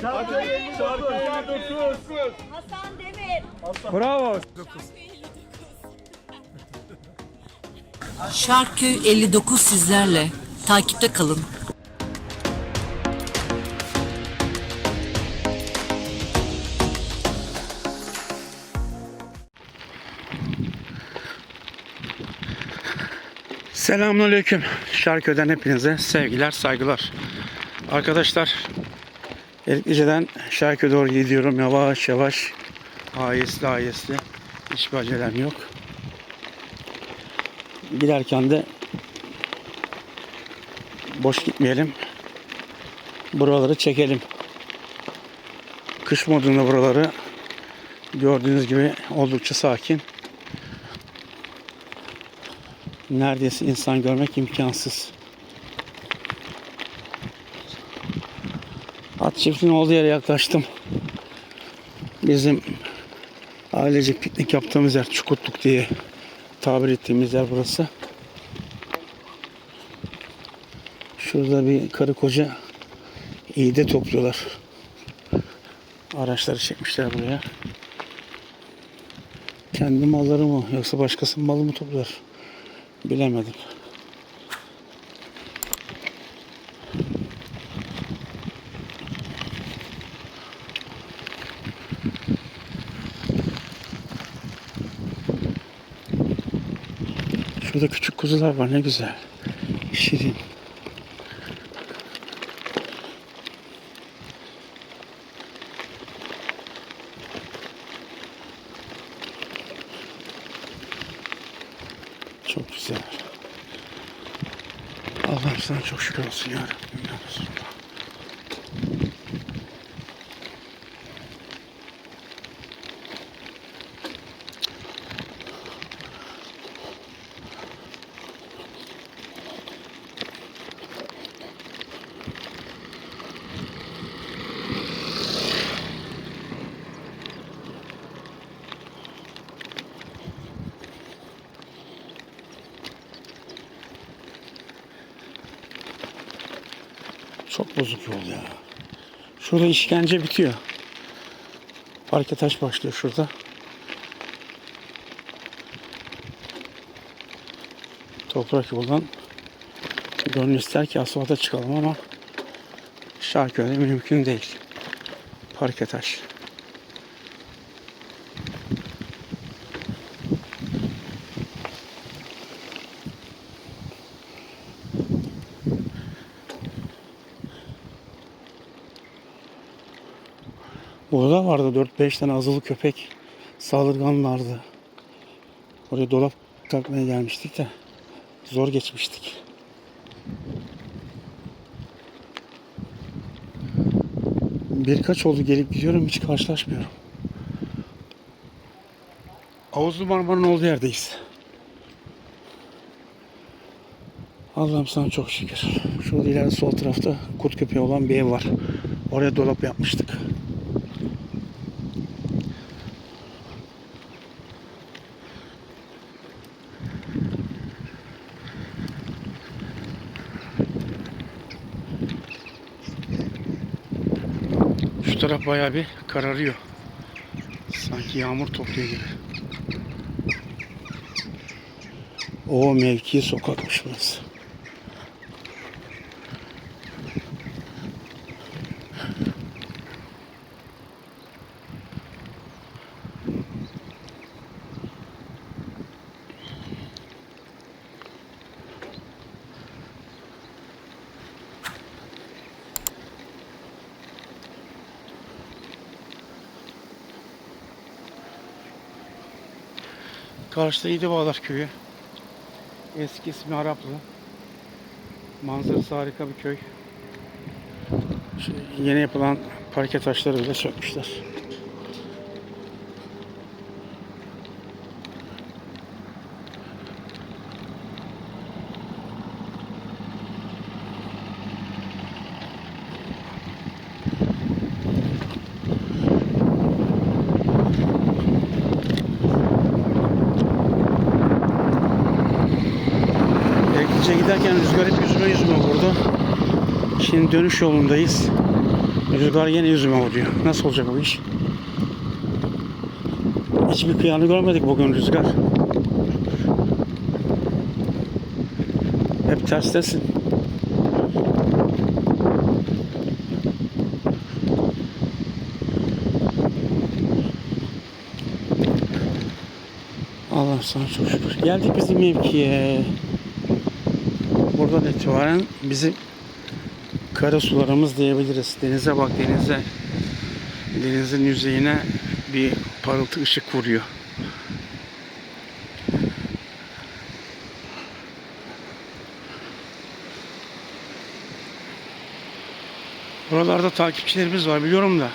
Şarkı 59. Hasan Demir. Bravo. Şarkı 59 sizlerle. Takipte kalın. Selamünaleyküm. Şarköy'den hepinize sevgiler, saygılar. Arkadaşlar, Eriklice'den Şarköy'e doğru gidiyorum yavaş yavaş. Ayesli ayesli. Hiçbir acelem yok. Giderken de boş gitmeyelim. Buraları çekelim. Kış modunda buraları gördüğünüz gibi oldukça sakin. Neredeyse insan görmek imkansız. Çiftliğinin olduğu yere yaklaştım. Bizim ailecek piknik yaptığımız yer Çukurtluk diye tabir ettiğimiz yer burası. Şurada bir karı koca iğde topluyorlar. Araçları çekmişler buraya. Kendi malları mı yoksa başkasının malı mı topluyorlar? Bilemedim. Şurada küçük kuzular var ne güzel. Şirin. Çok güzel. Allah'ım sana çok şükür olsun ya Rabbim Çok bozuk yol ya. Şurada işkence bitiyor. Parke taş başlıyor şurada. Toprak yoldan gönül ister ki asfalta çıkalım ama Şarköy'de mümkün değil. Parke taş. Burada vardı 4-5 tane azılı köpek. Saldırganlardı. Oraya dolap takmaya gelmiştik de zor geçmiştik. Birkaç oldu gelip gidiyorum hiç karşılaşmıyorum. Avuzlu Marmara'nın olduğu yerdeyiz. Allah'ım sana çok şükür. Şurada ileride sol tarafta kurt köpeği olan bir ev var. Oraya dolap yapmıştık. Taraf bayağı bir kararıyor. Sanki yağmur topluyor gibi. O mevki sokakmış burası. Karşıda İdibağlar köyü. Eski ismi Araplı. Manzarası harika bir köy. Şu yeni yapılan parke taşları bile sökmüşler. Giderken rüzgar hep yüzüme yüzüme vurdu. Şimdi dönüş yolundayız. Rüzgar yine yüzüme vuruyor. Nasıl olacak bu iş? Hiçbir kıyanı görmedik bugün rüzgar. Hep terstesin. Allah sana çok şükür. Geldik bizim mevkiye. Buradan itibaren bizim kara sularımız diyebiliriz. Denize bak denize. Denizin yüzeyine bir parıltı ışık vuruyor. Buralarda takipçilerimiz var biliyorum da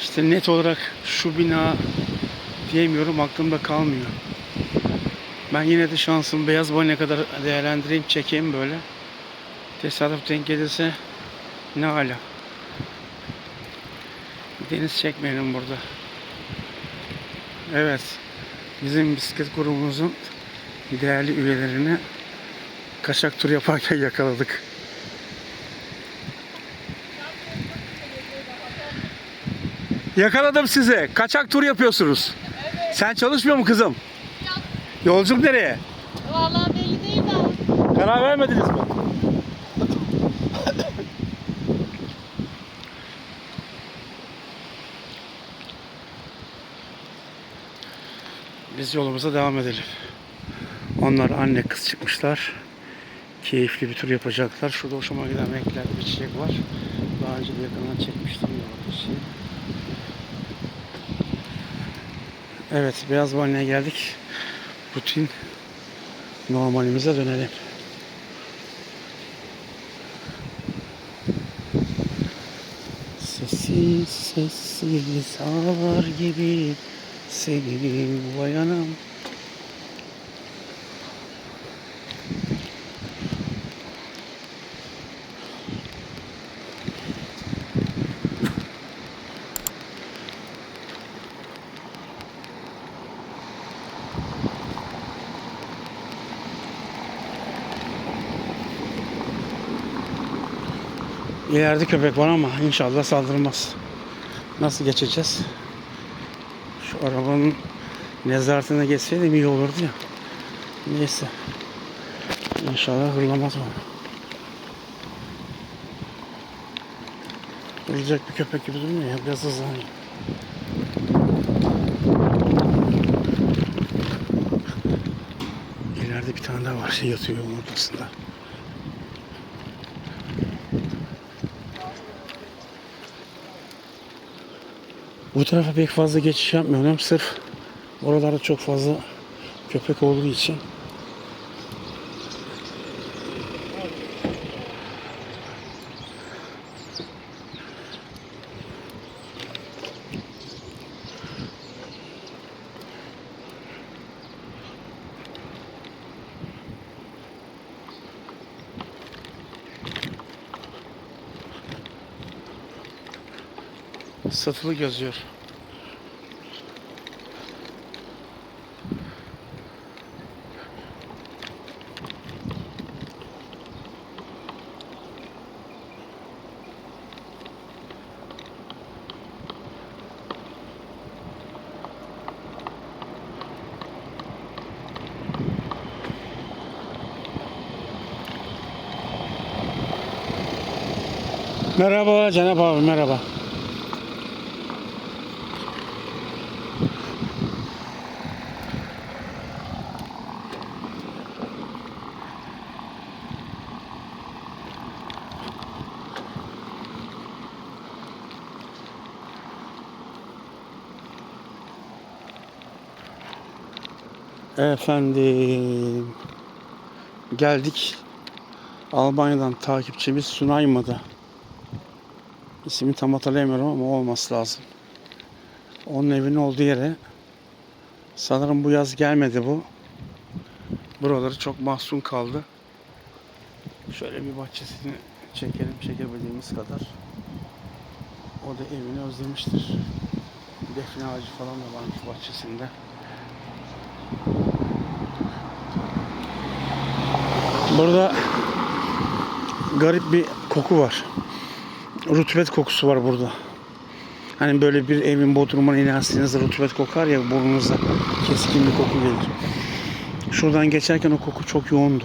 işte net olarak şu bina diyemiyorum aklımda kalmıyor. Ben yine de şansımı beyaz boy ne kadar değerlendireyim çekeyim böyle. Tesadüf denk gelirse ne hala. Deniz çekmeyelim burada. Evet. Bizim bisiklet grubumuzun değerli üyelerini kaçak tur yaparken yakaladık. Yakaladım sizi. Kaçak tur yapıyorsunuz. Sen çalışmıyor mu kızım? Yolculuk nereye? Vallahi belli değil de. Karar vermediniz mi? Biz yolumuza devam edelim. Onlar anne kız çıkmışlar. Keyifli bir tur yapacaklar. Şurada hoşuma giden renklerde bir çiçek var. Daha önce de yakından çekmiştim ya. Evet, Beyaz Balne'ye geldik. Rutin normalimize dönelim. Sessiz sessiz ağlar gibi seni uyanam. İleride köpek var ama inşallah saldırmaz. Nasıl geçeceğiz? Şu arabanın nezaretine geçseydim iyi olurdu ya. Neyse. İnşallah hırlamaz bana. Hırlayacak bir köpek gibi durmuyor ya. Biraz hızlanıyor. İleride bir tane daha var. Şey yatıyor yolun ortasında. Bu tarafa pek fazla geçiş yapmıyorum. Sırf oralarda çok fazla köpek olduğu için. Satılı yazıyor. Merhaba Cenab abi merhaba. Efendim geldik Almanya'dan takipçimiz Sunayma'da. İsmini tam hatırlayamıyorum ama olması lazım. Onun evinin olduğu yere sanırım bu yaz gelmedi bu. Buraları çok mahzun kaldı. Şöyle bir bahçesini çekelim çekebildiğimiz kadar. O da evini özlemiştir. Defne ağacı falan da varmış bahçesinde. Burada garip bir koku var. rutubet kokusu var burada. Hani böyle bir evin bodrumuna inerseniz rutubet kokar ya burnunuza keskin bir koku gelir. Şuradan geçerken o koku çok yoğundu.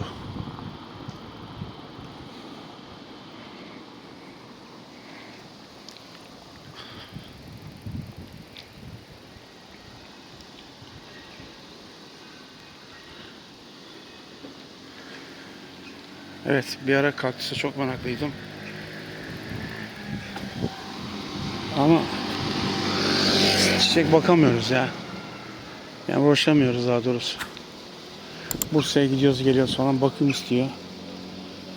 Evet bir ara kaktüse çok meraklıydım. Ama çiçek bakamıyoruz ya. Yani uğraşamıyoruz daha doğrusu. Bursa'ya gidiyoruz geliyoruz falan bakım istiyor.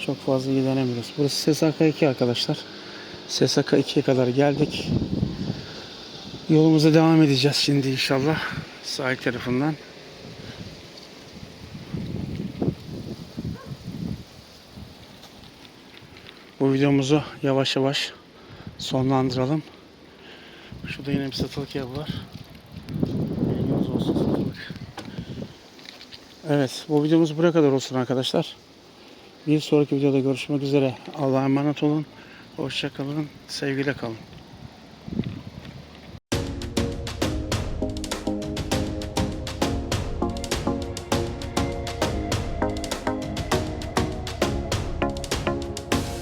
Çok fazla ilgilenemiyoruz. Burası SSK 2 arkadaşlar. SSK 2'ye kadar geldik. Yolumuza devam edeceğiz şimdi inşallah. Sahil tarafından. Bu videomuzu yavaş yavaş sonlandıralım. Şurada yine bir satılık ev var. Evet bu videomuz buraya kadar olsun arkadaşlar. Bir sonraki videoda görüşmek üzere. Allah'a emanet olun. Hoşça kalın. Sevgiyle kalın.